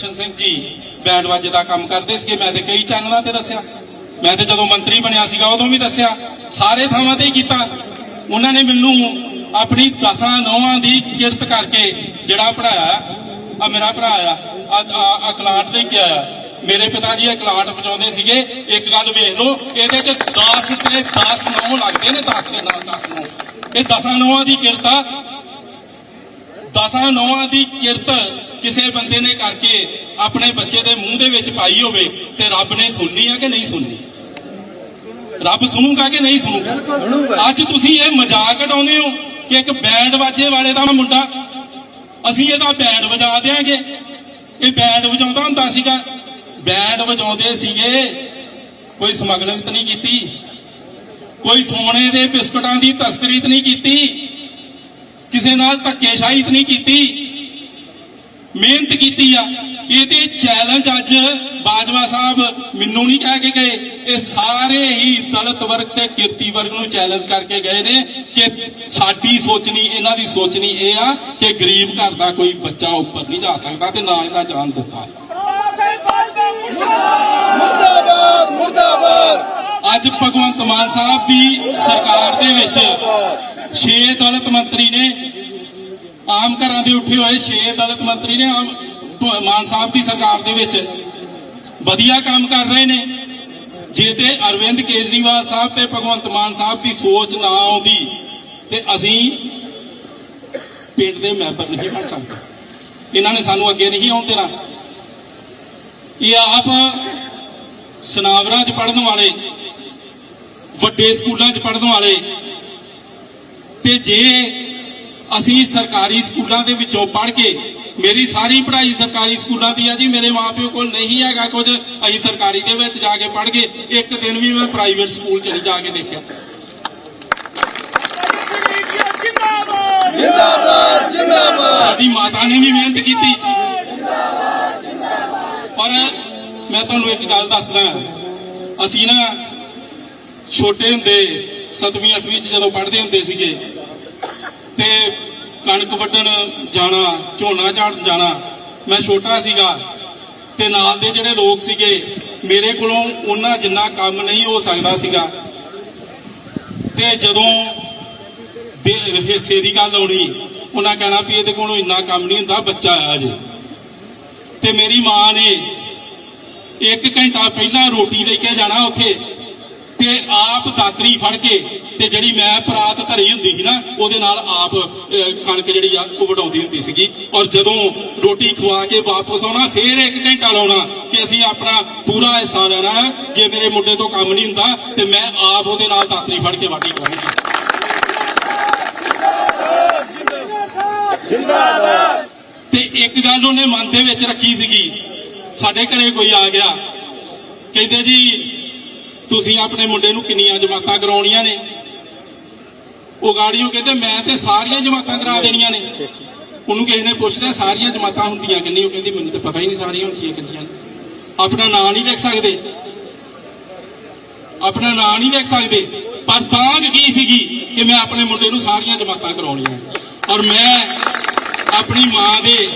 Darshan Singh ji band ਵਾਜੇ ਦਾ ਕੰਮ ਕਰਦੇ ਸੀਗੇ, ਮੈਂ ਤੇ ਕਈ ਚੈਨਲਾਂ ਤੇ ਦੱਸਿਆ। ਮੈਂ ਤੇ ਜਦੋਂ ਮੰਤਰੀ ਬਣਿਆ ਸੀਗਾ, ਉਦੋਂ ਵੀ ਦੱਸਿਆ। ਸਾਰੇ ਥਾਵਾਂ ਤੇ ਕੀਤਾ। ਉਹਨਾਂ ਨੇ ਮੈਨੂੰ ਆਪਣੀ ਦਸਾਂ ਨੌਵਾਂ ਦੀ ਕਿਰਤ ਕਰਕੇ ਜਿਹੜਾ ਪੜਾਇਆ ਆ ਮੇਰਾ ਭਰਾ ਆ ਆ ਅਕਲਾਂਟ ਦੇ ਕਿਹਾ ਆ ਮੇਰੇ ਪਿਤਾ ਜੀ ਅਕਲਾਂਟ ਵਜਾਉਂਦੇ ਸੀਗੇ। ਇੱਕ ਗੱਲ ਵੇਖ ਲਓ, ਇਹਦੇ ਚ 10 ਤੇ 10 ਨੌ ਲੱਗਦੇ ਨੇ 10 ਦੇ ਨਾਲ 10 ਨੌ। ਇਹ ਦਸਾਂ ਨੌਵਾਂ ਦੀ ਕਿਰਤ ਆ। ਦਸਾਂ ਨੌਵਾਂ ਦੀ ਕਿਰਤ ਕਿਸੇ ਬੰਦੇ ਨੇ ਕਰਕੇ ਆਪਣੇ ਬੱਚੇ ਦੇ ਮੂੰਹ ਦੇ ਵਿੱਚ ਪਾਈ ਹੋਵੇ ਤੇ ਰੱਬ ਨੇ ਸੁਣਨੀ ਆ ਕਿ ਨਹੀਂ ਸੁਣਨੀ? ਰੱਬ ਸੁਣੂਗਾ ਕਿ ਨਹੀਂ ਸੁਣੂਗਾ? ਅੱਜ ਤੁਸੀਂ ਇਹ ਮਜ਼ਾਕ ਉਡਾਉਂਦੇ ਹੋ ਕਿ ਇੱਕ ਬੈਂਡ ਵਾਜੇ ਵਾਲੇ ਦਾ ਮੁੰਡਾ ਅਸੀਂ ਇਹਦਾ ਬੈਂਡ ਵਜਾ ਦੇਾਂਗੇ ਇਹ ਬੈਂਡ ਵਜਾਉਂਦਾ ਹੁੰਦਾ ਸੀਗਾ। ਬੈਂਡ ਵਜਾਉਂਦੇ ਸੀਗੇ। ਕੋਈ ਸਮਗਲਿੰਗ ਤਾਂ ਨਹੀਂ ਕੀਤੀ। ਕੋਈ ਸੋਨੇ ਦੇ ਬਿਸਕਟਾਂ ਦੀ ਤਸਕਰੀ ਤਾਂ ਨਹੀਂ ਕੀਤੀ। ਕਿਸੇ ਨਾਲ ਧੱਕੇਸ਼ਾਹੀ ਨਹੀਂ ਕੀਤੀ। ਮਿਹਨਤ ਕੀਤੀ ਆ। ਇਹਦੇ ਚੈਲੰਜ ਅੱਜ ਬਾਜਵਾ ਸਾਹਿਬ ਮੈਨੂੰ ਨਹੀਂ ਕਹਿ ਕੇ ਗਏ। ਇਹ ਸਾਰੇ ਹੀ ਦਲਿਤ ਵਰਗ ਤੇ ਕਿਰਤੀ ਵਰਗ ਨੂੰ ਚੈਲੰਜ ਕਰਕੇ ਗਏ ਨੇ ਕਿ ਸਾਡੀ ਸੋਚਣੀ ਇਹਨਾਂ ਦੀ ਸੋਚਣੀ ਇਹ ਆ ਕਿ ਗਰੀਬ ਘਰ ਦਾ ਕੋਈ ਬੱਚਾ ਉੱਪਰ ਨਹੀਂ ਜਾ ਸਕਦਾ ਤੇ ਨਾ ਇਹਨਾਂ ਜਾਣ ਦਿੱਤਾ। ਮੁਰਦਾਬਾਦ ਮੁਰਦਾਬਾਦ। ਅੱਜ ਭਗਵੰਤ ਮਾਨ ਸਾਹਿਬ ਦੀ ਸਰਕਾਰ ਦੇ ਵਿੱਚ 6 ਦਲਿਤ ਮੰਤਰੀ ਨੇ, ਆਮ ਘਰਾਂ ਦੇ ਉੱਠੇ ਹੋਏ 6 ਦਲਿਤ ਮੰਤਰੀ ਨੇ, ਆਮ ਮਾਨ ਸਾਹਿਬ ਦੀ ਸਰਕਾਰ ਦੇ ਵਿੱਚ ਵਧੀਆ ਕੰਮ ਕਰ ਰਹੇ ਨੇ। ਜੇ ਤੇ ਅਰਵਿੰਦ ਕੇਜਰੀਵਾਲ ਸਾਹਿਬ ਤੇ ਭਗਵੰਤ ਮਾਨ ਸਾਹਿਬ ਦੀ ਸੋਚ ਨਾ ਆਉਂਦੀ, ਤੇ ਅਸੀਂ ਪਿੰਡ ਦੇ ਮੈਂਬਰ ਨਹੀਂ ਬਣ ਸਕਦੇ। ਇਹਨਾਂ ਨੇ ਸਾਨੂੰ ਅੱਗੇ ਨਹੀਂ ਆਉਣ ਦੇਣਾ। ਇਹ ਆਪ ਸਨਾਵਰਾਂ 'ਚ ਪੜਨ ਵਾਲੇ, ਵੱਡੇ ਸਕੂਲਾਂ 'ਚ ਪੜਨ ਵਾਲੇ ਤੇ ਜੇ ਅਸੀਂ ਸਰਕਾਰੀ ਸਕੂਲਾਂ ਦੇ ਵਿੱਚੋਂ ਪੜ੍ਹ ਕੇ ਮੇਰੀ ਸਾਰੀ ਪੜ੍ਹਾਈ ਸਰਕਾਰੀ ਸਕੂਲਾਂ ਦੀ ਆ ਜੀ ਮੇਰੇ ਮਾਪਿਓ ਕੋਲ ਨਹੀਂ ਹੈਗਾ ਕੁਝ ਅਸੀਂ ਸਰਕਾਰੀ ਦੇ ਵਿੱਚ ਜਾ ਕੇ ਪੜ੍ਹ ਕੇ ਇੱਕ ਦਿਨ ਵੀ ਮੈਂ ਪ੍ਰਾਈਵੇਟ ਸਕੂਲ 'ਚ ਨਹੀਂ ਜਾ ਕੇ ਦੇਖਿਆ। ਜਿੰਦਾਬਾਦ ਜਿੰਦਾਬਾਦ। ਸਾਡੀ ਮਾਤਾ ਨੇ ਵੀ ਮਿਹਨਤ ਕੀਤੀ। ਪਰ ਮੈਂ ਤੁਹਾਨੂੰ ਇੱਕ ਗੱਲ ਦੱਸਦਾ। ਅਸੀਂ ਨਾ ਛੋਟੇ ਹੁੰਦੇ 7ਵੀਂ 8ਵੀਂ ਚ ਜਦੋਂ ਪੜ੍ਹਦੇ ਹੁੰਦੇ ਸੀਗੇ, ਤੇ ਕਣਕ ਵੱਢਣ ਜਾਣਾ, ਝੋਨਾ ਝਾੜਨ ਜਾਣਾ, ਮੈਂ ਛੋਟਾ ਸੀਗਾ, ਤੇ ਨਾਲ ਦੇ ਜਿਹੜੇ ਲੋਕ ਸੀਗੇ, ਮੇਰੇ ਕੋਲੋਂ ਉਹਨਾਂ ਜਿੰਨਾ ਕੰਮ ਨਹੀਂ ਹੋ ਸਕਦਾ ਸੀਗਾ, ਤੇ ਜਦੋਂ ਦੇ ਹਿੱਸੇ ਦੀ ਗੱਲ ਆਉਣੀ, ਉਹਨਾਂ ਕਹਿਣਾ ਵੀ ਇਹਦੇ ਕੋਲੋਂ ਇੰਨਾ ਕੰਮ ਨਹੀਂ ਹੁੰਦਾ, ਬੱਚਾ ਆ ਜੇ। ਤੇ ਮੇਰੀ ਮਾਂ ਨੇ ਇੱਕ ਘੰਟਾ ਪਹਿਲਾਂ ਰੋਟੀ ਲੈ ਕੇ ਜਾਣਾ ਉੱਥੇ ਤੇ ਆਪ ਦਾਤਰੀ ਫੜ ਕੇ ਤੇ ਜਿਹੜੀ ਮੈਂ ਪਰਾਤ ਧਰੀ ਹੁੰਦੀ ਸੀ ਨਾ, ਉਹਦੇ ਨਾਲ ਆਪ ਕਣਕ ਜਿਹੜੀ ਆ, ਉਹ ਵਢਾਉਂਦੀ ਹੁੰਦੀ ਸੀਗੀ। ਔਰ ਜਦੋਂ ਰੋਟੀ ਖਵਾ ਕੇ ਵਾਪਸ ਆਉਣਾ, ਫੇਰ ਇੱਕ ਘੰਟਾ ਲਾਉਣਾ ਕਿ ਅਸੀਂ ਆਪਣਾ ਪੂਰਾ ਹਿੱਸਾ ਲੈਣਾ, ਜੇ ਮੇਰੇ ਮੁੰਡੇ ਤੋਂ ਕੰਮ ਨਹੀਂ ਹੁੰਦਾ, ਤੇ ਮੈਂ ਆਪ ਉਹਦੇ ਨਾਲ ਦਾਤਰੀ ਫੜ ਕੇ ਵਾਢੀ ਕਰਾਂਗੀ। ਤੇ ਇੱਕ ਗੱਲ ਉਹਨੇ ਮਨ ਦੇ ਵਿੱਚ ਰੱਖੀ ਸੀਗੀ। ਸਾਡੇ ਘਰੇ ਕੋਈ ਆ ਗਿਆ। ਕਹਿੰਦੇ ਜੀ ਤੁਸੀਂ ਆਪਣੇ ਮੁੰਡੇ ਨੂੰ ਕਿੰਨੀਆਂ ਜਮਾਤਾਂ ਕਰਾਉਣੀਆਂ ਨੇ? ਉਹ ਗਾੜੀਓ ਕਹਿੰਦੇ, ਮੈਂ ਤੇ ਸਾਰੀਆਂ ਜਮਾਤਾਂ ਕਰਾ ਦੇਣੀਆਂ ਨੇ। ਉਹਨੂੰ ਕਿਸੇ ਨੇ ਪੁੱਛਿਆ ਸਾਰੀਆਂ ਜਮਾਤਾਂ ਹੁੰਦੀਆਂ ਕਿੰਨੀ ਉਹ ਕਹਿੰਦੀ, ਮੈਨੂੰ ਤਾਂ ਪਤਾ ਹੀ ਨਹੀਂ ਸਾਰੀਆਂ ਹੁੰਦੀਆਂ ਕਿੰਨੀਆਂ ਆਪਣਾ ਨਾਂ ਨਹੀਂ ਲਿਖ ਸਕਦੇ। ਆਪਣਾ ਨਾਂ ਨਹੀਂ ਲਿਖ ਸਕਦੇ। ਪਰ ਤਾਂਗ ਕੀ ਸੀਗੀ ਕਿ ਮੈਂ ਆਪਣੇ ਮੁੰਡੇ ਨੂੰ ਸਾਰੀਆਂ ਜਮਾਤਾਂ ਕਰਾਉਣੀਆਂ ਔਰ ਮੈਂ ਆਪਣੀ ਮਾਂ ਦੇ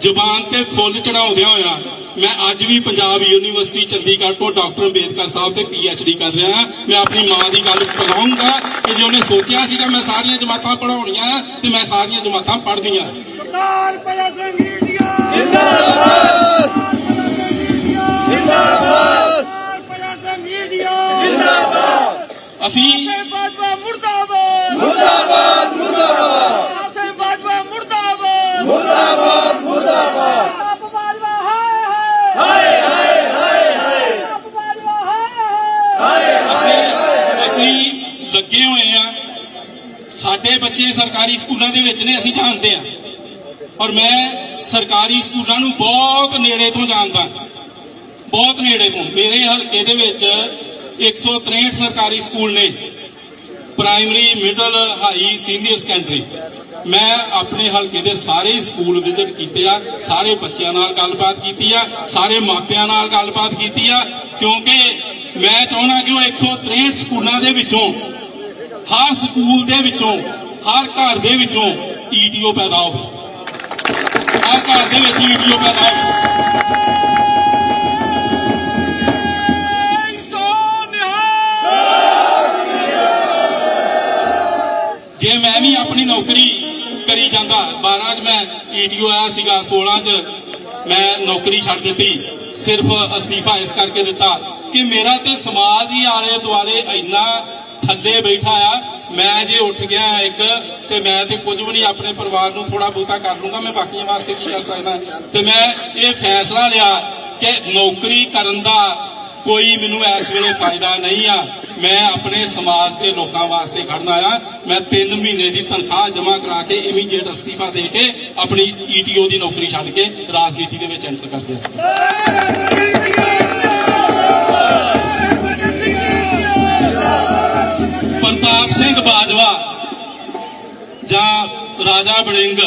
ਜ਼ੁਬਾਨ ਤੇ ਫੁੱਲ ਚੜਾਉਂਦਿਆਂ ਹੋਇਆ ਮੈਂ ਅੱਜ ਵੀ ਪੰਜਾਬ ਯੂਨੀਵਰਸਿਟੀ ਚੰਡੀਗੜ੍ਹ ਤੋਂ ਡਾਕਟਰ ਅੰਬੇਦਕਰ ਸਾਹਿਬ ਤੇ ਪੀਐਚਡੀ ਕਰ ਰਿਹਾ ਹਾਂ। ਮੈਂ ਆਪਣੀ ਮਾਂ ਦੀ ਗੱਲ ਕਹਾਂਗਾ ਕਿ ਜੋ ਉਹਨੇ ਸੋਚਿਆ ਸੀਗਾ ਮੈਂ ਸਾਰੀਆਂ ਜਮਾਤਾਂ ਪੜਾਉਣੀਆਂ ਤੇ ਮੈਂ ਸਾਰੀਆਂ ਜਮਾਤਾਂ ਪੜ੍ਹਦੀਆਂ। ਸਰਦਾਰ ਭਗਤ ਸਿੰਘ ਇੰਡੀਆ ਜਿੰਦਾਬਾਦ ਜਿੰਦਾਬਾਦ ਸਰਦਾਰ ਭਗਤ ਸਿੰਘ ਇੰਡੀਆ ਅਸੀਂ ਮੁਰਦਾਬਾਦ। ਮੁਰਦਾਬਾਦ ਮੁਰਦਾਬਾਦ। ਮੁਰਦਾਬਾਦ ਮੁਰਦਾਬਾਦ ਆਪ ਬਾਜਵਾ ਹਾਏ ਹਾਏ ਹਾਏ ਹਾਏ ਆਪ ਬਾਜਵਾ ਹਾਏ ਹਾਏ ਅਸੀਂ ਅਸੀਂ ਲੱਗੇ ਹੋਏ ਆ। ਸਾਡੇ ਬੱਚੇ ਸਰਕਾਰੀ ਸਕੂਲਾਂ ਦੇ ਵਿੱਚ ਨੇ, ਅਸੀਂ ਜਾਣਦੇ ਆ। ਔਰ ਮੈਂ ਸਰਕਾਰੀ ਸਕੂਲਾਂ ਨੂੰ ਬਹੁਤ ਨੇੜੇ ਤੋਂ ਜਾਣਦਾ। ਬਹੁਤ ਨੇੜੇ ਤੋਂ। ਮੇਰੇ ਹਲਕੇ ਦੇ ਵਿੱਚ 163 ਸਰਕਾਰੀ ਸਕੂਲ ਨੇ। Primary, middle, high, senior, secondary. ਮੈਂ ਆਪਣੇ ਹਲਕੇ ਦੇ ਸਾਰੇ ਸਕੂਲ ਵਿਜ਼ਿਟ ਕੀਤੇ ਆ। ਸਾਰੇ ਬੱਚਿਆਂ ਨਾਲ ਗੱਲਬਾਤ ਕੀਤੀ ਆ। ਸਾਰੇ ਮਾਪਿਆਂ ਨਾਲ ਗੱਲਬਾਤ ਕੀਤੀ ਆ। ਕਿਉਂਕਿ ਮੈਂ ਚਾਹੁੰਦਾ ਕਿ ਉਹ 163 ਸਕੂਲਾਂ ਦੇ ਵਿੱਚੋਂ ਹਰ ਸਕੂਲ ਦੇ ਵਿੱਚੋਂ ਹਰ ਘਰ ਦੇ ਵਿੱਚੋਂ ਈਟੀਓ ਪੈਦਾ ਹੋਵੇ। ਹਰ ਘਰ ਦੇ ਵਿੱਚ ਵੀਡੀਓ ਪੈਦਾ ਹੋਵੇ। ਜੇ ਮੈਂ ਵੀ ਆਪਣੀ ਨੌਕਰੀ ਕਰੀ ਜਾਂਦਾ 12 ਚ ਮੈਂ ਈਟੀਓ ਆਇਆ ਸੀਗਾ 16 ਚ ਮੈਂ ਨੌਕਰੀ ਛੱਡ ਦਿੱਤੀ। ਸਿਰਫ ਅਸਤੀਫਾ ਇਸ ਕਰਕੇ ਦਿੱਤਾ ਕਿ ਮੇਰਾ ਤੇ ਸਮਾਜ ਹੀ ਆਲੇ ਦੁਆਲੇ ਇੰਨਾ ਥੱਲੇ ਬੈਠਾ ਆ, ਮੈਂ ਜੇ ਉੱਠ ਗਿਆ ਇੱਕ, ਤੇ ਮੈਂ ਤੇ ਕੁਝ ਵੀ ਨਹੀਂ, ਆਪਣੇ ਪਰਿਵਾਰ ਨੂੰ ਥੋੜਾ ਬਹੁਤਾ ਕਰ ਲੂੰਗਾ ਮੈਂ ਬਾਕੀਆਂ ਵਾਸਤੇ ਕੀ ਕਰ ਸਕਦਾ? ਤੇ ਮੈਂ ਇਹ ਫੈਸਲਾ ਲਿਆ ਕਿ ਨੌਕਰੀ ਕਰਨ ਦਾ ਕੋਈ ਮੈਨੂੰ ਇਸ ਵੇਲੇ ਫਾਇਦਾ ਨਹੀਂ ਆ। ਮੈਂ ਆਪਣੇ ਸਮਾਜ ਦੇ ਲੋਕਾਂ ਵਾਸਤੇ ਖੜਨਾ ਆ। ਮੈਂ 3 ਮਹੀਨੇ ਦੀ ਤਨਖਾਹ ਜਮ੍ਹਾਂ ਕਰਾ ਕੇ ਇਮੀਡੀਏਟ ਅਸਤੀਫਾ ਦੇ ਕੇ ਆਪਣੀ ਈਟੀਓ ਦੀ ਨੌਕਰੀ ਛੱਡ ਕੇ ਰਾਜਨੀਤੀ ਦੇ ਵਿੱਚ ਐਂਟਰ ਕਰ ਗਿਆ ਸੀ। ਪ੍ਰਤਾਪ ਸਿੰਘ ਬਾਜਵਾ ਜਾਂ ਰਾਜਾ ਬੜਿੰਗ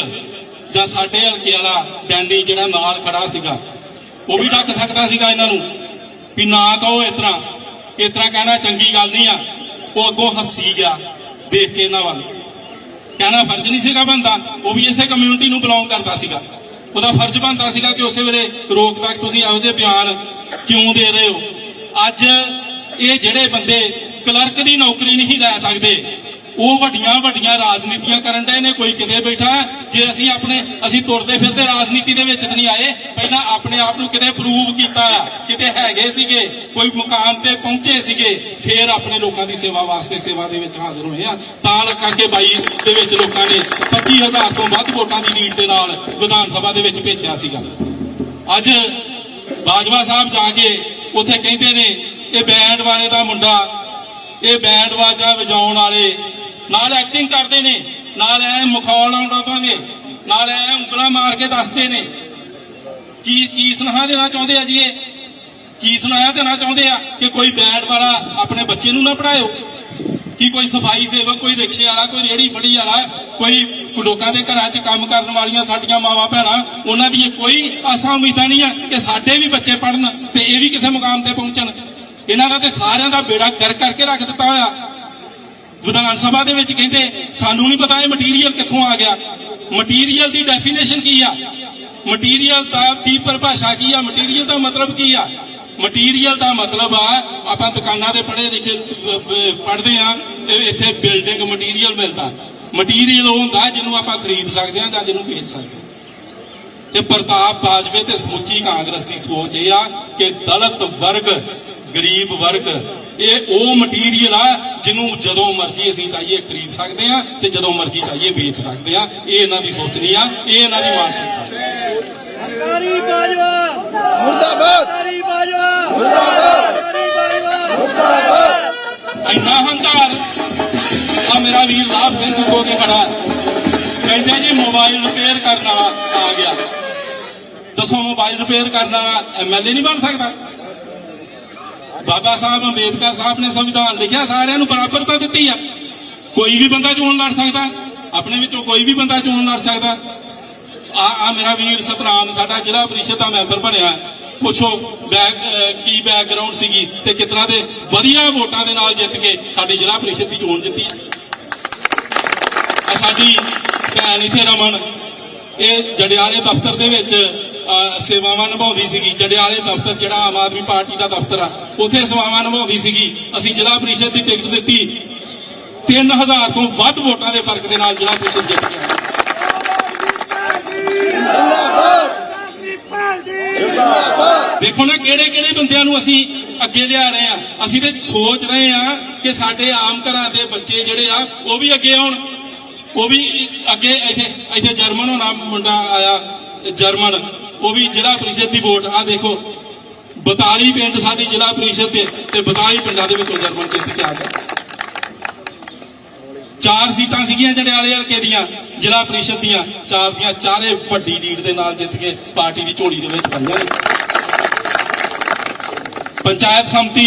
ਜਾਂ ਸਾਡੇ ਹਲਕੇ ਵਾਲਾ ਡੈਂਡੀ ਜਿਹੜਾ ਨਾਲ ਖੜਾ ਸੀਗਾ, ਉਹ ਵੀ ਡੱਕ ਸਕਦਾ ਸੀਗਾ ਇਹਨਾਂ ਨੂੰ ਵੀ ਨਾ ਕਹੋ ਇਸ ਤਰ੍ਹਾਂ ਇਸ ਤਰ੍ਹਾਂ ਕਹਿਣਾ ਚੰਗੀ ਗੱਲ ਨਹੀਂ ਆ, ਉਹ ਅੱਗੋਂ ਹੱਸੀ ਗਿਆ ਦੇਖ ਕੇ ਇਹਨਾਂ ਵੱਲ। ਕਹਿਣਾ ਫਰਜ਼ ਨਹੀਂ ਸੀਗਾ ਬੰਦਾ ਉਹ ਵੀ ਇਸੇ ਕਮਿਊਨਿਟੀ ਨੂੰ ਬਿਲੋਂਗ ਕਰਦਾ ਸੀਗਾ। ਉਹਦਾ ਫਰਜ਼ ਬਣਦਾ ਸੀਗਾ ਕਿ ਉਸੇ ਵੇਲੇ ਰੋਕ ਤੱਕ ਤੁਸੀਂ ਇਹੋ ਜਿਹੇ ਬਿਆਨ ਕਿਉਂ ਦੇ ਰਹੇ ਹੋ? ਅੱਜ ਇਹ ਜਿਹੜੇ ਬੰਦੇ ਕਲਰਕ ਦੀ ਨੌਕਰੀ ਨਹੀਂ ਲੈ ਸਕਦੇ। ਉਹ ਵੱਡੀਆਂ ਵੱਡੀਆਂ ਰਾਜਨੀਤੀਆਂ ਕਰਨ ਡਏ ਨੇ, ਕੋਈ ਕਿਤੇ ਬੈਠਾ ਜੇ ਅਸੀਂ ਆਪਣੇ, ਅਸੀਂ ਤੁਰਦੇ ਫਿਰਦੇ ਰਾਜਨੀਤੀ ਦੇ ਵਿੱਚ ਨਹੀਂ ਆਏ। ਪਹਿਲਾਂ ਆਪਣੇ ਆਪ ਨੂੰ ਕਿਤੇ ਪ੍ਰੂਵ ਕੀਤਾ ਆ ਕਿਤੇ ਹੈਗੇ ਸੀਗੇ, ਕੋਈ ਮੁਕਾਮ ਤੇ ਪਹੁੰਚੇ ਸੀਗੇ, ਫੇਰ ਆਪਣੇ ਲੋਕਾਂ ਦੀ ਸੇਵਾ ਵਾਸਤੇ ਸੇਵਾ ਦੇ ਵਿੱਚ ਹਾਜ਼ਰ ਹੋਏ ਆ ਤਾਂ ਕਰਕੇ ਬਾਈ ਦੇ ਵਿੱਚ ਲੋਕਾਂ ਨੇ 25000 ਤੋਂ ਵੱਧ ਵੋਟਾਂ ਦੀ ਲੀਡ ਦੇ ਨਾਲ ਵਿਧਾਨ ਸਭਾ ਦੇ ਵਿੱਚ ਭੇਜਿਆ ਸੀਗਾ। ਅੱਜ ਬਾਜਵਾ ਸਾਹਿਬ ਜਾ ਕੇ ਉੱਥੇ ਕਹਿੰਦੇ ਨੇ, ਇਹ ਬੈਂਡ ਵਾਲੇ ਦਾ ਮੁੰਡਾ ਇਹ ਬੈਂਡ ਬਾਜਾ ਵਜਾਉਣ ਵਾਲੇ। ਨਾਲ ਐਕਟਿੰਗ ਕਰਦੇ ਨੇ। ਨਾਲ ਐ ਮਖੌਲ ਆਉਂਦਾ ਦੇ ਨਾਲ ਐ ਉਂਗਲਾਂ ਮਾਰ ਕੇ ਦੱਸਦੇ ਨੇ। ਕੀ ਕੀ ਸੁਨੇਹਾ ਦੇਣਾ ਚਾਹੁੰਦੇ ਆ ਜੀ ਇਹ? ਕੀ ਸੁਨਾਇਆ ਦੇਣਾ ਚਾਹੁੰਦੇ ਆ ਕਿ ਕੋਈ ਬੈਂਡ ਵਾਲਾ ਆਪਣੇ ਬੱਚੇ ਨੂੰ ਨਾ ਪੜਾਇਓ ਕੀ ਕੋਈ ਸਫ਼ਾਈ ਸੇਵਕ, ਕੋਈ ਰਿਕਸ਼ੇ ਵਾਲਾ, ਕੋਈ ਰੇੜੀ ਫੜੀ ਵਾਲਾ, ਕੋਈ ਲੋਕਾਂ ਦੇ ਘਰਾਂ 'ਚ ਕੰਮ ਕਰਨ ਵਾਲੀਆਂ ਸਾਡੀਆਂ ਮਾਵਾਂ, ਭੈਣਾਂ, ਉਹਨਾਂ ਦੀਆਂ ਕੋਈ ਆਸਾਂ ਉਮੀਦਾਂ ਨਹੀਂ ਆ ਕਿ ਸਾਡੇ ਵੀ ਬੱਚੇ ਪੜਨ ਤੇ ਇਹ ਵੀ ਕਿਸੇ ਮੁਕਾਮ ਤੇ ਪਹੁੰਚਣ। ਇਹਨਾਂ ਦਾ ਤੇ ਸਾਰਿਆਂ ਦਾ ਬੇੜਾ ਕਰ ਕਰਕੇ ਰੱਖ ਦਿੱਤਾ ਹੋਇਆ। ਵਿਧਾਨ ਸਭਾ ਦੇ ਵਿੱਚ ਕਹਿੰਦੇ, ਸਾਨੂੰ ਨਹੀਂ ਪਤਾ ਇਹ ਮਟੀਰੀਅਲ ਕਿੱਥੋਂ ਆ ਗਿਆ। ਮਟੀਰੀਅਲ ਦੀ ਡੈਫੀਨੇਸ਼ਨ ਕੀ ਆ? ਮਟੀਰੀਅਲ ਦਾ ਦੀ ਪਰਿਭਾਸ਼ਾ ਕੀ ਆ? ਮਟੀਰੀਅਲ ਦਾ ਮਤਲਬ ਕੀ ਆ? ਮਟੀਰੀਅਲ ਦਾ ਮਤਲਬ ਆ, ਆਪਾਂ ਦੁਕਾਨਾਂ ਦੇ ਪੜ੍ਹੇ ਲਿਖੇ ਪੜ੍ਹਦੇ ਆ, ਇਹ ਇੱਥੇ ਬਿਲਡਿੰਗ ਮਟੀਰੀਅਲ ਮਿਲਦਾ। ਮਟੀਰੀਅਲ ਉਹ ਹੁੰਦਾ ਜਿਹਨੂੰ ਆਪਾਂ ਖਰੀਦ ਸਕਦੇ ਆ ਜਾਂ ਜਿਹਨੂੰ ਵੇਚ ਸਕਦੇ ਆ। ਤੇ ਪ੍ਰਤਾਪ ਬਾਜਵੇ ਤੇ ਸਮੁੱਚੀ ਕਾਂਗਰਸ ਦੀ ਸੋਚ ਇਹ ਆ ਕਿ ਦਲਿਤ ਵਰਗ ਗਰੀਬ ਵਰਗ ਇਹ ਉਹ ਮਟੀਰੀਅਲ ਆ ਜਿਹਨੂੰ ਜਦੋਂ ਮਰਜ਼ੀ ਅਸੀਂ ਚਾਹੀਏ ਖਰੀਦ ਸਕਦੇ ਆ ਤੇ ਜਦੋਂ ਮਰਜ਼ੀ ਚਾਹੀਏ ਵੇਚ ਸਕਦੇ ਆ। ਇਹ ਇਹਨਾਂ ਦੀ ਸੋਚ ਨਹੀਂ ਆ ਇਹ ਇਹਨਾਂ ਦੀ ਮਾਨਸਿਕਤਾ ਹਰੀ ਬਾਜਵਾ। ਮੁਰਦਾਬਾਦ। ਹਰੀ ਬਾਜਵਾ। ਮੁਰਦਾਬਾਦ। ਹਰੀ ਬਾਜਵਾ। ਮੁਰਦਾਬਾਦ। ਇੰਨਾ ਹੰਕਾਰ ਆ ਮੇਰਾ ਵੀਰ ਲਾਭ ਸਿੰਘ ਸੁੱਕੋ ਕੇ ਖੜਾ ਕਹਿੰਦੇ ਜੀ ਮੋਬਾਈਲ ਰਿਪੇਅਰ ਕਰਨ ਵਾਲਾ ਆ ਗਿਆ। ਦੱਸੋ ਮੋਬਾਈਲ ਰਿਪੇਅਰ ਕਰਨ ਵਾਲਾ ਐਮਐਲਏ ਨਹੀਂ ਬਣ ਸਕਦਾ? ਬਾਬਾ ਸਾਹਿਬ ਅੰਬੇਦਕਰ ਸਾਹਿਬ ਨੇ ਸੰਵਿਧਾਨ ਲਿਖਿਆ, ਸਾਰਿਆਂ ਨੂੰ ਬਰਾਬਰਤਾ ਦਿੱਤੀ ਆ। ਕੋਈ ਵੀ ਬੰਦਾ ਚੋਣ ਲੜ ਸਕਦਾ, ਆਪਣੇ ਵਿੱਚੋਂ ਕੋਈ ਵੀ ਬੰਦਾ ਚੋਣ ਲੜ ਸਕਦਾ। ਆ ਆ ਮੇਰਾ ਵੀਰ ਸਤਨਾਮ, ਸਾਡਾ ਜ਼ਿਲ੍ਹਾ ਪ੍ਰੀਸ਼ਦ ਦਾ ਮੈਂਬਰ ਬਣਿਆ। ਪੁੱਛੋ, ਬੈਕ ਕੀ ਬੈਕਗ੍ਰਾਉਂਡ ਸੀਗੀ ਤੇ ਕਿਤਨਾ ਦੇ ਵਧੀਆ ਵੋਟਾਂ ਦੇ ਨਾਲ ਜਿੱਤ ਕੇ ਸਾਡੀ ਜ਼ਿਲ੍ਹਾ ਪ੍ਰੀਸ਼ਦ ਦੀ ਚੋਣ ਜਿੱਤੀ। ਆ ਸਾਡੀ ਭੈਣ ਇੱਥੇ ਰਮਨ, ਇਹ ਜੜਿਆਲੇ ਦਫ਼ਤਰ ਦੇ ਵਿੱਚ ਸੇਵਾਵਾਂ ਨਿਭਾਉਂਦੀ ਸੀਗੀ। ਜੜਿਆਲੇ ਦਫ਼ਤਰ, ਜਿਹੜਾ ਆਮ ਆਦਮੀ ਪਾਰਟੀ ਦਾ ਦਫ਼ਤਰ ਆ, ਉੱਥੇ ਸੇਵਾਵਾਂ ਨਿਭਾਉਂਦੀ ਸੀਗੀ। ਅਸੀਂ ਜ਼ਿਲ੍ਹਾ ਪ੍ਰੀਸ਼ਦ ਦੀ ਟਿਕਟ ਦਿੱਤੀ। 3000 ਤੋਂ ਵੱਧ ਵੋਟਾਂ ਦੇ ਫ਼ਰਕ ਦੇ ਨਾਲ ਜ਼ਿਲ੍ਹਾ ਪ੍ਰੀਸ਼ਦ ਜਿੱਤ ਗਿਆ। ਦੇਖੋ ਨਾ ਕਿਹੜੇ ਕਿਹੜੇ ਬੰਦਿਆਂ ਨੂੰ ਅਸੀਂ ਅੱਗੇ ਲਿਆ ਰਹੇ ਆ ਅਸੀਂ ਤੇ ਸੋਚ ਰਹੇ ਆ ਕਿ ਸਾਡੇ ਆਮ ਘਰਾਂ ਦੇ ਬੱਚੇ ਜਿਹੜੇ ਆ, ਉਹ ਵੀ ਅੱਗੇ ਆਉਣ। ਉਹ ਵੀ ਅੱਗੇ ਇੱਥੇ ਇੱਥੇ ਜਰਮਨ ਹੋਣਾ ਮੁੰਡਾ ਆਇਆ, ਜਰਮਨ। ਉਹ ਵੀ ਜ਼ਿਲ੍ਹਾ ਪ੍ਰੀਸ਼ਦ ਦੀ ਵੋਟ। ਆ ਦੇਖੋ 42 ਪਿੰਡ ਸਾਡੀ ਜ਼ਿਲ੍ਹਾ ਪ੍ਰੀਸ਼ਦ ਦੇ ਤੇ 42 ਪਿੰਡਾਂ ਦੇ ਵਿੱਚੋਂ ਜਰਮਨ ਜਿੱਤ ਕੇ ਆ ਗਿਆ ਚਾਰ ਸੀਟਾਂ ਸੀਗੀਆਂ ਜੜਿਆਲੇ ਹਲਕੇ ਦੀਆਂ, ਜ਼ਿਲ੍ਹਾ ਪ੍ਰੀਸ਼ਦ ਦੀਆਂ। ਚਾਰ ਦੀਆਂ, ਚਾਰੇ ਵੱਡੀ ਲੀਡ ਦੇ ਨਾਲ ਜਿੱਤ ਕੇ ਪਾਰਟੀ ਦੀ ਝੋਲੀ ਦੇ ਵਿੱਚ ਪਾਈਆਂ ਨੇ ਪੰਚਾਇਤ ਸੰਮਤੀ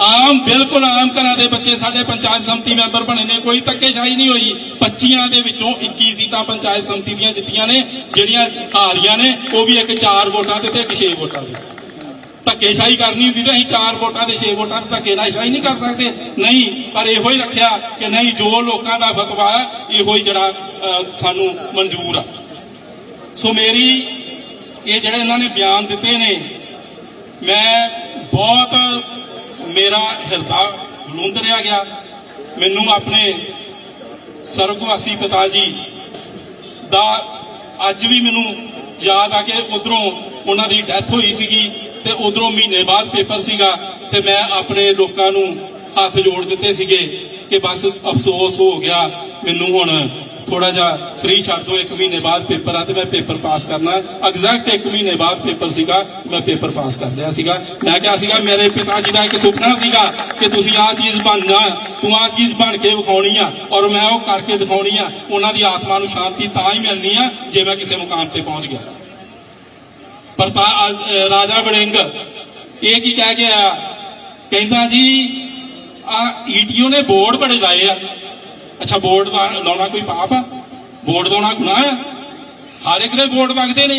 ਆਮ, ਬਿਲਕੁਲ ਆਮ ਘਰਾਂ ਦੇ ਬੱਚੇ ਸਾਡੇ ਪੰਚਾਇਤ ਸਮਤੀ ਮੈਂਬਰ ਬਣੇ ਨੇ। ਕੋਈ ਧੱਕੇਸ਼ਾਹੀ ਨਹੀਂ ਹੋਈ। 25 ਦੇ ਵਿੱਚੋਂ 21 ਸੀਟਾਂ ਪੰਚਾਇਤ ਸਮਤੀ ਦੀਆਂ ਜਿੱਤੀਆਂ ਨੇ। ਜਿਹੜੀਆਂ ਹਾਰੀਆਂ ਨੇ, ਉਹ ਵੀ ਇੱਕ 4 ਵੋਟਾਂ ਤੇ ਤੇ ਇੱਕ 6 ਵੋਟਾਂ ਤੇ ਧੱਕੇਸ਼ਾਹੀ ਕਰਨੀ ਹੁੰਦੀ ਤਾਂ ਅਸੀਂ 4 ਵੋਟਾਂ ਤੇ 6 ਵੋਟਾਂ ਤੇ ਧੱਕੇਸ਼ਾਹੀ ਨਹੀਂ ਕਰ ਸਕਦੇ। ਨਹੀਂ, ਪਰ ਇਹੋ ਹੀ ਰੱਖਿਆ ਕਿ ਨਹੀਂ, ਜੋ ਲੋਕਾਂ ਦਾ ਫਤਵਾ ਇਹੋ ਹੀ ਜਿਹੜਾ ਸਾਨੂੰ ਮਨਜ਼ੂਰ ਆ। ਸੋ ਮੇਰੀ ਇਹ ਜਿਹੜੇ ਇਹਨਾਂ ਨੇ ਬਿਆਨ ਦਿੱਤੇ ਨੇ, ਮੈਂ ਬਹੁਤ ਮੇਰਾ ਹਿਰਦਾ ਬਲੂੰਦਰਿਆ ਗਿਆ। ਮੈਨੂੰ ਆਪਣੇ ਸਰਗਵਾਸੀ ਪਿਤਾ ਜੀ ਦਾ ਅੱਜ ਵੀ ਮੈਨੂੰ ਯਾਦ ਆ ਕੇ ਉਧਰੋਂ ਉਹਨਾਂ ਦੀ ਡੈਥ ਹੋਈ ਸੀਗੀ ਤੇ ਉਧਰੋਂ ਮਹੀਨੇ ਬਾਅਦ ਪੇਪਰ ਸੀਗਾ ਤੇ ਮੈਂ ਆਪਣੇ ਲੋਕਾਂ ਨੂੰ ਹੱਥ ਜੋੜ ਦਿੱਤੇ ਸੀਗੇ ਕਿ ਬਸ ਅਫਸੋਸ ਹੋ ਗਿਆ। ਮੈਨੂੰ ਹੁਣ ਥੋੜਾ ਜਿਹਾ ਫ੍ਰੀ ਛੱਡ ਦਿਓ, ਇੱਕ ਮਹੀਨੇ ਬਾਅਦ ਪੇਪਰ ਆ ਤੇ ਮੈਂ ਪੇਪਰ ਪਾਸ ਕਰਨਾ ਐਗਜ਼ੈਕਟ ਇੱਕ ਮਹੀਨੇ ਬਾਅਦ ਪੇਪਰ ਸੀਗਾ, ਮੈਂ ਪੇਪਰ ਪਾਸ ਕਰ ਲਿਆ ਸੀਗਾ। ਮੈਂ ਕਿਹਾ ਸੀਗਾ, ਮੇਰੇ ਪਿਤਾ ਜੀ ਦਾ ਇੱਕ ਸੁਪਨਾ ਸੀਗਾ ਕਿ ਤੁਸੀਂ ਆਹ ਚੀਜ਼ ਬਣਨਾ ਤੂੰ ਆਹ ਚੀਜ਼ ਬਣ ਕੇ ਵਿਖਾਉਣੀ ਆ ਔਰ ਮੈਂ ਉਹ ਕਰਕੇ ਦਿਖਾਉਣੀ ਆ। ਉਹਨਾਂ ਦੀ ਆਤਮਾ ਨੂੰ ਸ਼ਾਂਤੀ ਤਾਂ ਹੀ ਮਿਲਣੀ ਆ ਜੇ ਮੈਂ ਕਿਸੇ ਮੁਕਾਮ ਤੇ ਪਹੁੰਚ ਗਿਆ। ਪ੍ਰਤਾ ਰਾਜਾ ਵੜਿੰਗ ਇਹ ਕੀ ਕਹਿ ਗਿਆ ਕਹਿੰਦਾ ਜੀ ਆ ਈਟੀਓ ਨੇ ਬੋਰਡ ਬੜੇ ਲਾਏ ਆ। ਅੱਛਾ ਬੋਰਡ ਦਾ ਲਾਉਣਾ ਕੋਈ ਪਾਪ ਆ? ਬੋਰਡ ਲਾਉਣਾ ਗੁਨਾਹ ਆ? ਹਰ ਇੱਕ ਦੇ ਬੋਰਡ ਵਗਦੇ ਨੇ।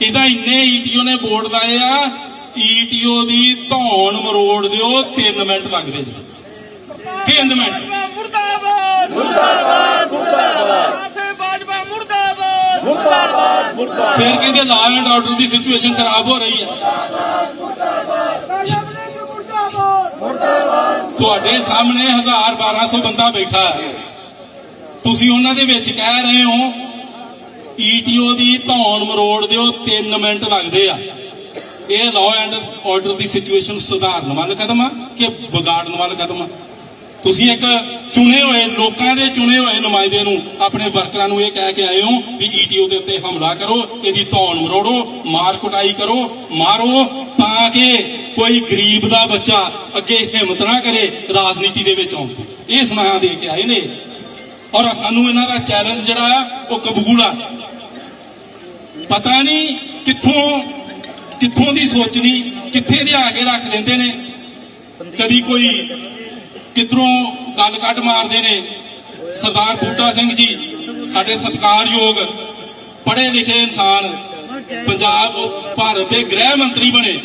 ਕਹਿੰਦਾ ਇੰਨੇ ਈਟੀਓ ਨੇ ਬੋਰਡ ਲਾਏ ਆ ਈਟੀਓ ਦੀ ਧੌਣ ਮਰੋੜ ਦਿਓ 3 ਮਿੰਟ ਲੱਗਦੇ ਜੀ ਤਿੰਨ ਮਿੰਟ। ਮੁਰਦਾਬਾਦ ਮੁਰਦਾਬਾਦ ਮੁਰਦਾਬਾਦ। ਬਾਜਵਾ ਮੁਰਦਾਬਾਦ। ਮੁਰਦਾਬਾਦ ਮੁਰਦਾਬਾਦ। ਫਿਰ ਕਹਿੰਦੇ ਲਾ ਐਂਡ ਆਰਡਰ ਦੀ ਸਿਚੁਏਸ਼ਨ ਖਰਾਬ ਹੋ ਰਹੀ ਹੈ। ਤੁਹਾਡੇ ਸਾਹਮਣੇ 1000 1200 ਬੰਦਾ ਬੈਠਾ ਹੈ। ਤੁਸੀਂ ਉਹਨਾਂ ਦੇ ਵਿੱਚ ਕਹਿ ਰਹੇ ਹੋ ਈਟੀਓ ਦੀ ਧੌਣ ਮਰੋੜ ਦਿਓ 3 ਮਿੰਟ ਲੱਗਦੇ ਆ। ਇਹ ਲਾਅ ਐਂਡ ਆਰਡਰ ਦੀ ਸਿਚੁਏਸ਼ਨ ਸੁਧਾਰਨ ਵੱਲ ਕਦਮ ਆ ਕਿ ਵਿਗਾੜਨ ਵੱਲ ਕਦਮ ਆ? ਤੁਸੀਂ ਇੱਕ ਚੁਣੇ ਹੋਏ, ਲੋਕਾਂ ਦੇ ਚੁਣੇ ਹੋਏ ਨੁਮਾਇੰਦੇ ਨੂੰ ਆਪਣੇ ਵਰਕਰਾਂ ਨੂੰ ਇਹ ਕਹਿ ਕੇ ਆਏ ਹੋ ਵੀ ਈਟੀਓ ਦੇ ਉੱਤੇ ਹਮਲਾ ਕਰੋ, ਇਹਦੀ ਧੌਣ ਮਰੋੜੋ, ਮਾਰ ਕੁਟਾਈ ਕਰੋ, ਮਾਰੋ ਤਾਂ ਕਿ ਕੋਈ ਗਰੀਬ ਦਾ ਬੱਚਾ ਅੱਗੇ ਹਿੰਮਤ ਨਾ ਕਰੇ ਰਾਜਨੀਤੀ ਦੇ ਵਿੱਚ ਆਉਣ ਦੀ ਇਹ ਸੁਨਾਇਆ ਦੇ ਕੇ ਆਏ ਨੇ। ਔਰ ਸਾਨੂੰ ਇਹਨਾਂ ਦਾ ਚੈਲੰਜ ਜਿਹੜਾ ਆ, ਉਹ ਕਬੂਲ ਆ। ਪਤਾ ਨਹੀਂ ਕਿੱਥੋਂ ਕਿੱਥੋਂ ਦੀ ਸੋਚਣੀ, ਕਿੱਥੇ ਲਿਆ ਕੇ ਰੱਖ ਦਿੰਦੇ ਨੇ। ਕਦੀ ਕੋਈ ਕਿਧਰੋਂ ਗੱਲ ਕੱਢ ਮਾਰਦੇ ਨੇ? ਸਰਦਾਰ ਬੂਟਾ ਸਿੰਘ ਜੀ, ਸਾਡੇ ਸਤਿਕਾਰਯੋਗ ਪੜ੍ਹੇ ਲਿਖੇ ਇਨਸਾਨ, ਪੰਜਾਬ, ਭਾਰਤ ਦੇ ਗ੍ਰਹਿ ਮੰਤਰੀ ਬਣੇ।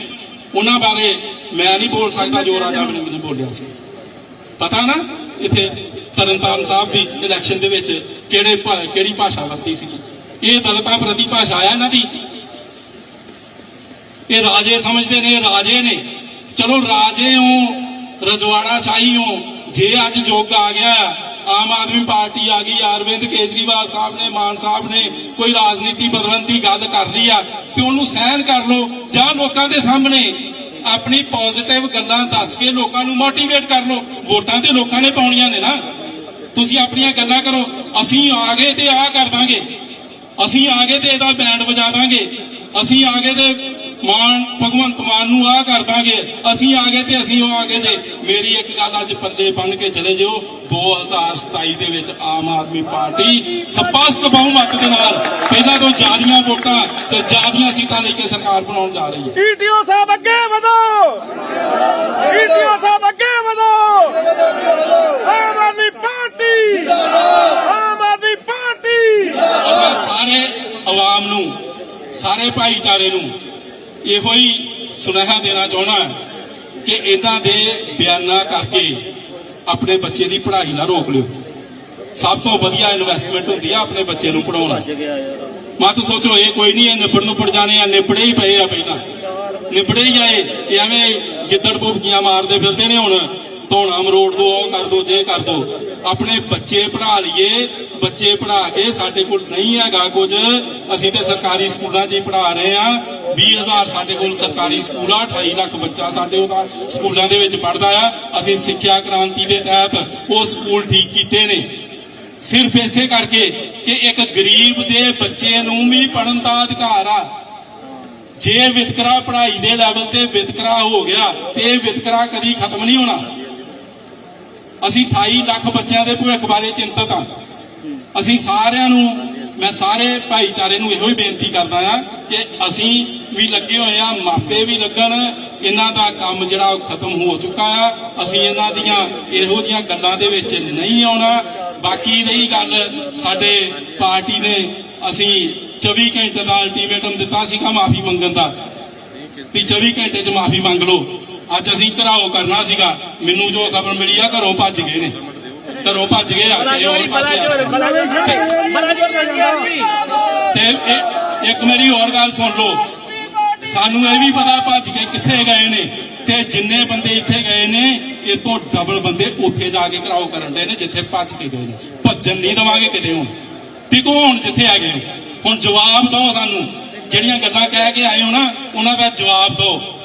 ਉਹਨਾਂ ਬਾਰੇ ਮੈਂ ਨਹੀਂ ਬੋਲ ਸਕਦਾ ਜੋ ਰਾਜਾ ਵੜਿੰਗ ਨੇ ਬੋਲਿਆ ਸੀ। ਪਤਾ ਨਾ ਇੱਥੇ ਤਰਨਤਾਰਨ ਸਾਹਿਬ ਦੀ ਇਲੈਕਸ਼ਨ ਦੇ ਵਿੱਚ ਕਿਹੜੇ ਕਿਹੜੀ ਭਾਸ਼ਾ ਵਰਤੀ ਸੀ? ਇਹ ਦਲਤਾਂ ਪ੍ਰਤੀ ਭਾਸ਼ਾ ਆ ਇਹਨਾਂ ਦੀ। ਇਹ ਰਾਜੇ ਸਮਝਦੇ ਨੇ ਰਾਜੇ ਨੇ। ਚਲੋ ਰਾਜੇ ਹੋ ਰਜਵਾੜਾ ਸ਼ਾਹੀ ਜੇ ਅੱਜ ਯੁੱਗ ਆ ਗਿਆ, ਆਮ ਆਦਮੀ ਪਾਰਟੀ ਆ ਗਈ, ਅਰਵਿੰਦ ਕੇਜਰੀਵਾਲ ਸਾਹਿਬ ਨੇ, ਮਾਨ ਸਾਹਿਬ ਨੇ ਕੋਈ ਰਾਜਨੀਤੀ ਬਦਲਣ ਦੀ ਗੱਲ ਕਰ ਰਹੀ ਆ, ਤੇ ਉਹਨੂੰ ਸਹਿਨ ਕਰ ਲਓ। ਜਾਂ ਲੋਕਾਂ ਦੇ ਸਾਹਮਣੇ ਆਪਣੀ ਪੋਜ਼ਿਟਿਵ ਗੱਲਾਂ ਦੱਸ ਕੇ ਲੋਕਾਂ ਨੂੰ ਮੋਟੀਵੇਟ ਕਰ ਲਓ। ਵੋਟਾਂ ਤੇ ਲੋਕਾਂ ਨੇ ਪਾਉਣੀਆਂ ਨੇ ਨਾ। ਤੁਸੀਂ ਆਪਣੀਆਂ ਗੱਲਾਂ ਕਰੋ। ਅਸੀਂ ਆ ਗਏ ਤੇ ਆ ਕਰ ਦਾਂਗੇ। ਅਸੀਂ ਆ ਗਏ ਤੇ ਇਹਦਾ ਬੈਂਡ ਵਜਾ ਦਾਂਗੇ। ਅਸੀਂ ਆ ਗਏ ਤੇ ਮਾਨ ਭਗਵੰਤ ਮਾਨ ਨੂੰ ਆ ਕਰ ਦਾਂਗੇ। ਅਸੀਂ ਆ ਗਏ ਤੇ ਅਸੀਂ ਉਹ ਆ ਗਏ ਜੇ ਮੇਰੀ ਇੱਕ ਗੱਲ ਅੱਜ ਪੱਲੇ ਬੰਨ ਕੇ ਚਲੇ ਜਿਓ। 2027 ਦੇ ਵਿੱਚ ਆਮ ਆਦਮੀ ਪਾਰਟੀ ਸਪਸ਼ਟ ਬਹੁਮਤ ਦੇ ਨਾਲ ਪਹਿਲਾਂ ਤੋਂ ਜ਼ਿਆਦੀਆਂ ਵੋਟਾਂ ਤੇ ਜ਼ਿਆਦੀਆਂ ਸੀਟਾਂ ਲੈ ਕੇ ਸਰਕਾਰ ਬਣਾਉਣ ਜਾ ਰਹੀ ਹੈ। ਈਟੀਓ ਸਾਹਿਬ ਅੱਗੇ ਵਧੋ। ਈਟੀਓ ਸਾਹਿਬ ਅੱਗੇ ਵਧੋ। ਆਮ ਆਦਮੀ ਪਾਰਟੀ। ਆਮ ਆਦਮੀ ਪਾਰਟੀ। ਮੈਂ ਸਾਰੇ ਆਵਾਮ ਨੂੰ ਸਾਰੇ ਭਾਈਚਾਰੇ ਨੂੰ ਇਹੋ ਹੀ ਸੁਨੇਹਾ ਦੇਣਾ ਚਾਹਣਾ ਕਿ ਇਹਨਾਂ ਦੇ ਬਿਆਨਾਂ ਕਰਕੇ ਆਪਣੇ ਬੱਚੇ ਦੀ ਪੜ੍ਹਾਈ ਨਾ ਰੋਕ ਲਿਓ। ਸਭ ਤੋਂ ਵਧੀਆ ਇਨਵੈਸਟਮੈਂਟ ਹੁੰਦੀ ਆ ਆਪਣੇ ਬੱਚੇ ਨੂੰ ਪੜਾਉਣਾ ਮਤ ਸੋਚੋ, ਇਹ ਕੋਈ ਨਹੀਂ, ਇਹ ਨਿਬੜ ਨੂੰ ਪੜ ਜਾਣੇ ਆ, ਨਿਬੜੇ ਹੀ ਪਏ ਆ ਪਹਿਲਾਂ। ਨਿਬੜੇ ਹੀ ਆਏ ਐਵੇਂ ਗਿੱਦੜ ਭੁੱਕੀਆਂ ਮਾਰਦੇ ਫਿਰਦੇ ਨੇ ਹੁਣ। ਧੋਣਾ ਮਰੋੜ ਦੋ ਉਹ ਕਰ ਦੋ, ਜੇ ਕਰ ਦੋ। ਆਪਣੇ ਬੱਚੇ ਪੜ੍ਹਾ ਲਈਏ, ਬੱਚੇ ਪੜਾ ਕੇ ਸਾਡੇ ਕੋਲ ਨਹੀਂ ਹੈਗਾ ਕੁਝ। ਅਸੀਂ ਤੇ ਸਰਕਾਰੀ ਸਕੂਲਾਂ 'ਚ ਹੀ ਪੜਾ ਰਹੇ ਆ 20000 ਸਾਡੇ ਕੋਲ ਸਰਕਾਰੀ ਸਕੂਲ ਆ 28 ਲੱਖ ਬੱਚਾ ਸਾਡੇ ਉਹਦਾ ਸਕੂਲਾਂ ਦੇ ਵਿੱਚ ਪੜ੍ਹਦਾ ਆ। ਅਸੀਂ ਸਿੱਖਿਆ ਕ੍ਰਾਂਤੀ ਦੇ ਤਹਿਤ ਉਹ ਸਕੂਲ ਠੀਕ ਕੀਤੇ ਨੇ। ਸਿਰਫ ਇਸੇ ਕਰਕੇ ਕਿ ਇੱਕ ਗਰੀਬ ਦੇ ਬੱਚੇ ਨੂੰ ਵੀ ਪੜਨ ਦਾ ਅਧਿਕਾਰ ਆ। ਜੇ ਵਿਤਕਰਾ ਪੜ੍ਹਾਈ ਦੇ ਲੈਵਲ ਤੇ ਵਿਤਕਰਾ ਹੋ ਗਿਆ, ਤੇ ਵਿਤਕਰਾ ਕਦੀ ਖਤਮ ਨਹੀਂ ਹੋਣਾ। ਅਸੀਂ 28 ਲੱਖ ਬੱਚਿਆਂ ਦੇ ਭਵਿੱਖ ਬਾਰੇ ਚਿੰਤਤ ਹਾਂ। ਅਸੀਂ ਸਾਰਿਆਂ ਨੂੰ, ਮੈਂ ਸਾਰੇ ਭਾਈਚਾਰੇ ਨੂੰ ਇਹੋ ਹੀ ਬੇਨਤੀ ਕਰਦਾ ਆ ਕਿ ਅਸੀਂ ਵੀ ਲੱਗੇ ਹੋਏ ਆ ਮਾਪੇ ਵੀ ਲੱਗਣ, ਇਹਨਾਂ ਦਾ ਕੰਮ ਜਿਹੜਾ ਉਹ ਖਤਮ ਹੋ ਚੁੱਕਾ ਆ। ਅਸੀਂ ਇਹਨਾਂ ਦੀਆਂ ਇਹੋ ਜੀਆਂ ਗੱਲਾਂ ਦੇ ਵਿੱਚ ਨਹੀਂ ਆਉਣਾ। ਬਾਕੀ ਰਹੀ ਗੱਲ ਸਾਡੇ ਪਾਰਟੀ ਨੇ, ਅਸੀਂ 24 ਘੰਟੇ ਦਾ ਅਲਟੀਮੇਟਮ ਦਿੱਤਾ ਸੀਗਾ ਮਾਫੀ ਮੰਗਣ ਦਾ। ਵੀ 24 ਘੰਟੇ 'ਚ ਮਾਫੀ ਮੰਗ ਲਓ। ਅੱਜ ਅਸੀਂ ਘਰਾਓ ਕਰਨਾ ਸੀਗਾ। ਮੈਨੂੰ ਜੋ ਖਬਰ ਮਿਲੀ ਆ ਘਰੋਂ ਭੱਜ ਗਏ ਨੇ। ਘਰੋਂ ਭੱਜ ਗਏ ਆ ਕੇ ਹੋਰ ਪਾਸੇ ਆ ਤੇ ਇੱਕ ਮੇਰੀ ਹੋਰ ਗੱਲ ਸੁਣ ਲਓ। ਸਾਨੂੰ ਇਹ ਵੀ ਪਤਾ ਭੱਜ ਕੇ ਕਿੱਥੇ ਗਏ ਨੇ ਤੇ ਜਿੰਨੇ ਬੰਦੇ ਇੱਥੇ ਗਏ ਨੇ ਇਹ ਤੋਂ ਡਬਲ ਬੰਦੇ ਉੱਥੇ ਜਾ ਕੇ ਕਰਾਓ ਕਰਨ ਦੇ ਨੇ ਜਿੱਥੇ ਭੱਜ ਕੇ ਗਏ ਨੇ। ਭੱਜਣ ਨਹੀਂ ਦਵਾਂਗੇ ਕਿਤੇ ਹੁਣ। ਟਿਕੋ ਹੁਣ ਜਿੱਥੇ ਆ ਗਏ। ਹੁਣ ਜਵਾਬ ਦਿਓ ਸਾਨੂੰ। ਜਿਹੜੀਆਂ ਗੱਲਾਂ ਕਹਿ ਕੇ ਆਏ ਹੋ ਨਾ ਉਹਨਾਂ ਦਾ ਜਵਾਬ ਦਿਓ।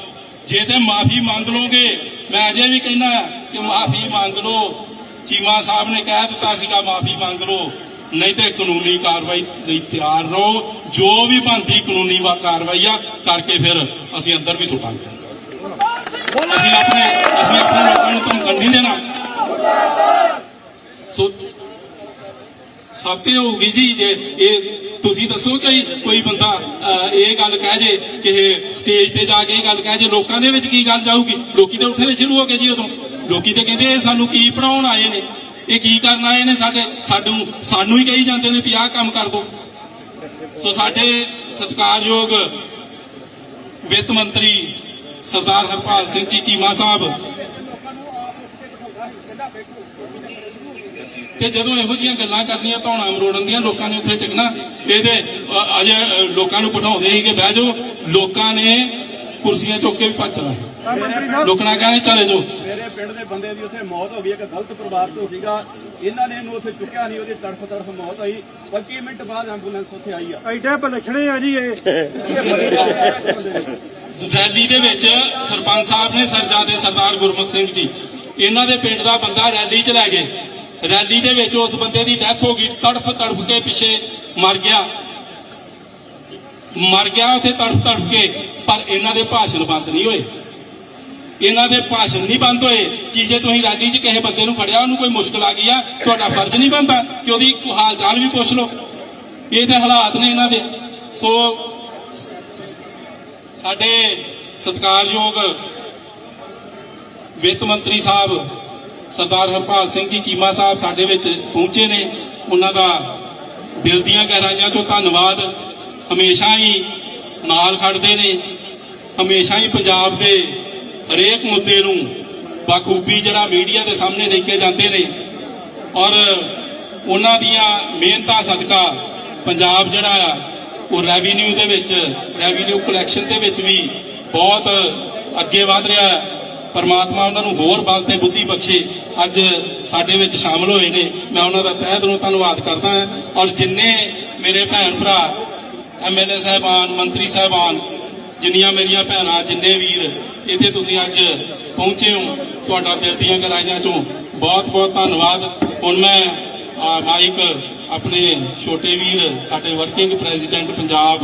ਜੇ ਤੇ ਮਾਫੀ ਮੰਗ ਲੋਗੇ ਮੈਂ ਅਜੇ ਵੀ ਕਹਿਣਾ ਕਿ ਮਾਫੀ ਮੰਗ ਲਓ। ਚੀਮਾ ਸਾਹਿਬ ਨੇ ਕਹਿ ਦਿੱਤਾ ਸੀਗਾ, ਮਾਫੀ ਮੰਗ ਲਓ। ਨਹੀਂ ਤੇ ਕਾਨੂੰਨੀ ਕਾਰਵਾਈ ਲਈ ਤਿਆਰ ਰਹੋ। ਜੋ ਵੀ ਬਣਦੀ ਕਾਨੂੰਨੀ ਵਾ- ਕਾਰਵਾਈ ਆ, ਕਰਕੇ ਫਿਰ ਅਸੀਂ ਅੰਦਰ ਵੀ ਸੁੱਟਾਂਗੇ। ਅਸੀਂ ਆਪਣੇ ਅਸੀਂ ਆਪਣੇ ਲੋਕਾਂ ਨੂੰ ਧਮਕਣ ਨਹੀਂ ਦੇਣਾ। ਸੋ ਸਭ ਹੋਊਗੀ ਜੀ ਜੇ ਇਹ ਤੁਸੀਂ ਦੱਸੋ ਕਿ ਕੋਈ ਬੰਦਾ ਇਹ ਗੱਲ ਕਹਿ ਜੇ ਕਿ ਸਟੇਜ ਤੇ ਜਾ ਕੇ ਇਹ ਗੱਲ ਕਹਿ ਜੇ, ਲੋਕਾਂ ਦੇ ਵਿੱਚ ਕੀ ਗੱਲ ਜਾਊਗੀ? ਲੋਕੀ ਤਾਂ ਉੱਠਣੇ ਸ਼ੁਰੂ ਹੋ ਗਏ ਜੀ ਉਦੋਂ। ਲੋਕੀ ਤੇ ਕਹਿੰਦੇ ਇਹ ਸਾਨੂੰ ਕੀ ਪੜਾਉਣ ਆਏ ਨੇ? ਇਹ ਕੀ ਕਰਨ ਆਏ ਨੇ ਸਾਡੇ? ਸਾਨੂੰ ਸਾਨੂੰ ਹੀ ਕਹੀ ਜਾਂਦੇ ਨੇ ਵੀ ਆਹ ਕੰਮ ਕਰ ਦੋ। ਸੋ ਸਾਡੇ ਸਤਿਕਾਰਯੋਗ ਵਿੱਤ ਮੰਤਰੀ ਸਰਦਾਰ ਹਰਪਾਲ ਸਿੰਘ ਜੀ, ਚੀਮਾ ਸਾਹਿਬ ਤੇ ਜਦੋਂ ਇਹੋ ਜਿਹੀਆਂ ਗੱਲਾਂ ਕਰਨੀਆਂ ਧੌਣਾ ਮਰੋੜਨ ਦੀਆਂ ਲੋਕਾਂ ਨੇ ਉੱਥੇ ਟਿਕਣਾ। ਇਹਦੇ ਅਜੇ ਲੋਕਾਂ ਨੂੰ ਬਿਠਾਉਂਦੇ ਸੀ ਕਿ ਬਹਿ ਜਾਓ। ਲੋਕਾਂ ਨੇ ਕੁਰਸੀਆਂ ਚੁੱਕ ਕੇ ਵੀ ਭੱਜ ਜਾਣਾ। ਲੋਕਣਾ ਕਹਿੰਦੇ ਚਲੇ ਜਾਓ। ਮੇਰੇ ਪਿੰਡ ਦੇ ਬੰਦੇ ਦੀ ਉੱਥੇ ਮੌਤ ਹੋ ਗਈ ਇੱਕ ਗਲਤ ਪਰਿਵਾਰ ਤੋਂ ਸੀਗਾ। ਇਹਨਾਂ ਨੇ ਇਹਨੂੰ ਉੱਥੇ ਚੁੱਕਿਆ ਨਹੀਂ ਉਹਦੀ ਤੜਫ ਤੜਫ ਮੌਤ ਹੋਈ। 25 ਮਿੰਟ ਬਾਅਦ ਐਂਬੂਲੈਂਸ ਉੱਥੇ ਆਈ ਆ। ਐਡੇ ਬਲਛਣੇ ਆ ਜੀ ਇਹ। ਰੈਲੀ ਦੇ ਵਿੱਚ ਸਰਪੰਚ ਸਾਹਿਬ ਨੇ ਸਰਜਾਦੇ ਸਰਦਾਰ ਗੁਰਮੁਖ ਸਿੰਘ ਜੀ। ਇਹਨਾਂ ਦੇ ਪਿੰਡ ਦਾ ਬੰਦਾ ਰੈਲੀ ਚ ਲੈ ਗਏ। ਰੈਲੀ ਦੇ ਵਿੱਚ ਉਸ ਬੰਦੇ ਦੀ ਡੈਥ ਹੋ ਗਈ, ਤੜਫ ਤੜਫ ਕੇ ਪਿੱਛੇ ਮਰ ਗਿਆ। ਮਰ ਗਿਆ ਉੱਥੇ ਤੜਫ ਤੜਫ ਕੇ, ਪਰ ਇਹਨਾਂ ਦੇ ਭਾਸ਼ਣ ਬੰਦ ਨਹੀਂ ਹੋਏ। ਇਹਨਾਂ ਦੇ ਭਾਸ਼ਣ ਨਹੀਂ ਬੰਦ ਹੋਏ, ਕਿ ਜੇ ਤੁਸੀਂ ਰੈਲੀ 'ਚ ਕਿਸੇ ਬੰਦੇ ਨੂੰ ਫੜਿਆ, ਉਹਨੂੰ ਕੋਈ ਮੁਸ਼ਕਲ ਆ ਗਈ ਆ, ਤੁਹਾਡਾ ਫਰਜ਼ ਨਹੀਂ ਬਣਦਾ ਕਿ ਉਹਦੀ ਹਾਲ ਚਾਲ ਵੀ ਪੁੱਛ ਲਓ। ਇਹ ਤੇ ਹਾਲਾਤ ਨੇ ਇਹਨਾਂ ਦੇ। ਸੋ, ਸਾਡੇ ਸਤਿਕਾਰਯੋਗ ਵਿੱਤ ਮੰਤਰੀ ਸਾਹਿਬ ਸਰਦਾਰ ਹਰਪਾਲ ਸਿੰਘ ਜੀ ਚੀਮਾ ਸਾਹਿਬ ਸਾਡੇ ਵਿੱਚ ਪਹੁੰਚੇ ਨੇ। ਉਹਨਾਂ ਦਾ ਦਿਲ ਦੀਆਂ ਗਹਿਰਾਈਆਂ ਤੋਂ ਧੰਨਵਾਦ ਹਮੇਸ਼ਾ ਹੀ ਨਾਲ ਖੜਦੇ ਨੇ। ਹਮੇਸ਼ਾ ਹੀ ਪੰਜਾਬ ਦੇ ਹਰੇਕ ਮੁੱਦੇ ਨੂੰ ਬਾਖੂਬੀ ਜਿਹੜਾ ਮੀਡੀਆ ਦੇ ਸਾਹਮਣੇ ਦੇਖੇ ਜਾਂਦੇ ਨੇ। ਔਰ ਉਹਨਾਂ ਦੀਆਂ ਮਿਹਨਤਾਂ ਸਦਕਾ ਪੰਜਾਬ ਜਿਹੜਾ ਆ, ਉਹ ਰੈਵਨਿਊ ਦੇ ਵਿੱਚ ਰੈਵਨਿਊ ਕਲੈਕਸ਼ਨ ਦੇ ਵਿੱਚ ਵੀ ਬਹੁਤ ਅੱਗੇ ਵਧ ਰਿਹਾ। ਹੈ ਪਰਮਾਤਮਾ ਉਹਨਾਂ ਨੂੰ ਹੋਰ ਬਲ ਤੇ ਬੁੱਧੀ ਬਖਸ਼ੇ। ਅੱਜ ਸਾਡੇ ਵਿੱਚ ਸ਼ਾਮਲ ਹੋਏ ਨੇ। ਮੈਂ ਉਹਨਾਂ ਦਾ ਤਹਿ ਦਿਲੋਂ ਧੰਨਵਾਦ ਕਰਦਾ ਹਾਂ। ਔਰ ਜਿੰਨੇ ਮੇਰੇ ਭੈਣ ਭਰਾ ਐਮਐਲਏ ਸਾਹਿਬਾਨ, ਮੰਤਰੀ ਸਾਹਿਬਾਨ, ਜਿੰਨੀਆਂ ਮੇਰੀਆਂ ਭੈਣਾਂ, ਜਿੰਨੇ ਵੀਰ, ਇੱਥੇ ਤੁਸੀਂ ਅੱਜ ਪਹੁੰਚੇ ਹੋ, ਤੁਹਾਡਾ ਦਿਲ ਦੀਆਂ ਗਲਾਈਆਂ ਚੋਂ ਬਹੁਤ ਬਹੁਤ ਧੰਨਵਾਦ। ਹੁਣ ਮੈਂ ਮਾਈਕ ਆਪਣੇ ਛੋਟੇ ਵੀਰ, ਸਾਡੇ ਵਰਕਿੰਗ ਪ੍ਰੈਜ਼ੀਡੈਂਟ ਪੰਜਾਬ